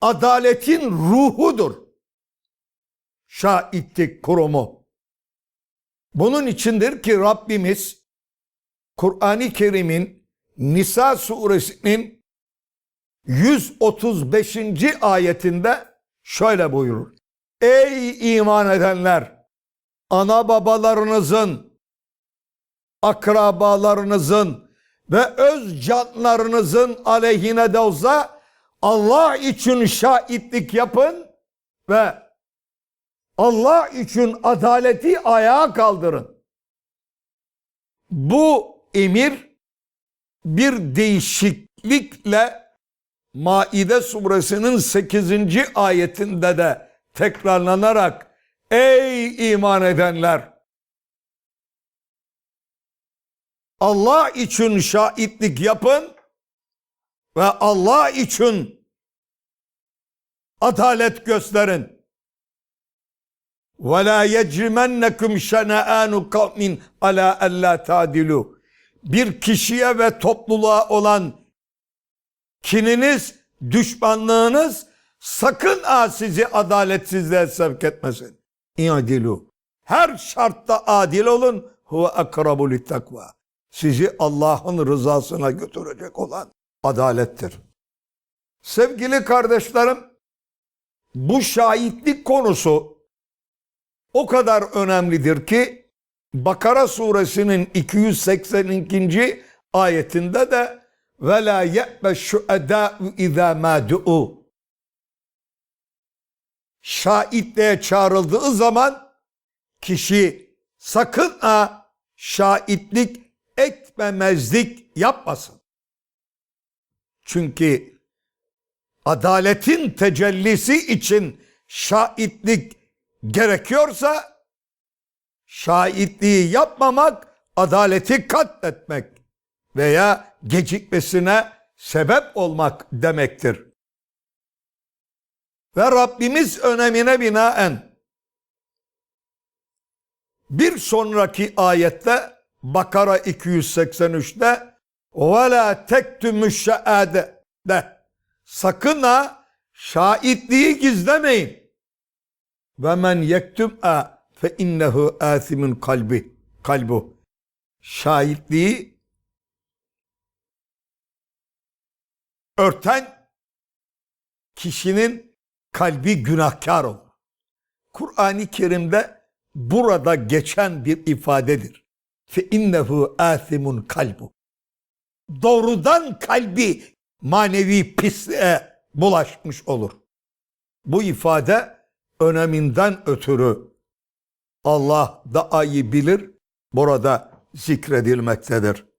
adaletin ruhudur. Şahitlik kurumu. Bunun içindir ki Rabbimiz Kur'an-ı Kerim'in Nisa suresinin 135. ayetinde şöyle buyurur. Ey iman edenler! Ana babalarınızın, akrabalarınızın ve öz canlarınızın aleyhine de olsa Allah için şahitlik yapın ve Allah için adaleti ayağa kaldırın. Bu emir bir değişiklikle Maide suresinin 8. ayetinde de tekrarlanarak ey iman edenler Allah için şahitlik yapın ve Allah için Adalet gösterin. Ve la yecrimennekum şene'anu kavmin ala alla tadilu. Bir kişiye ve topluluğa olan kininiz, düşmanlığınız sakın ha sizi adaletsizliğe sevk etmesin. İadilu. Her şartta adil olun. Huve akrabu takva. Sizi Allah'ın rızasına götürecek olan adalettir. Sevgili kardeşlerim, bu şahitlik konusu o kadar önemlidir ki Bakara suresinin 282. ayetinde de ve la ye'be şuhedâ'u izâ mâ şahitliğe çağrıldığı zaman kişi sakın ha şahitlik etmemezlik yapmasın. Çünkü adaletin tecellisi için şahitlik gerekiyorsa şahitliği yapmamak adaleti katletmek veya gecikmesine sebep olmak demektir. Ve Rabbimiz önemine binaen bir sonraki ayette Bakara 283'te وَلَا تَكْتُمُ الشَّهَادَ de sakın ha şahitliği gizlemeyin. Ve men yektum a fe innehu asimun kalbi kalbu. Şahitliği örten kişinin kalbi günahkar olur. Kur'an-ı Kerim'de burada geçen bir ifadedir. Fe innehu asimun kalbu. Doğrudan kalbi manevi pisliğe bulaşmış olur. Bu ifade öneminden ötürü Allah daha iyi bilir burada zikredilmektedir.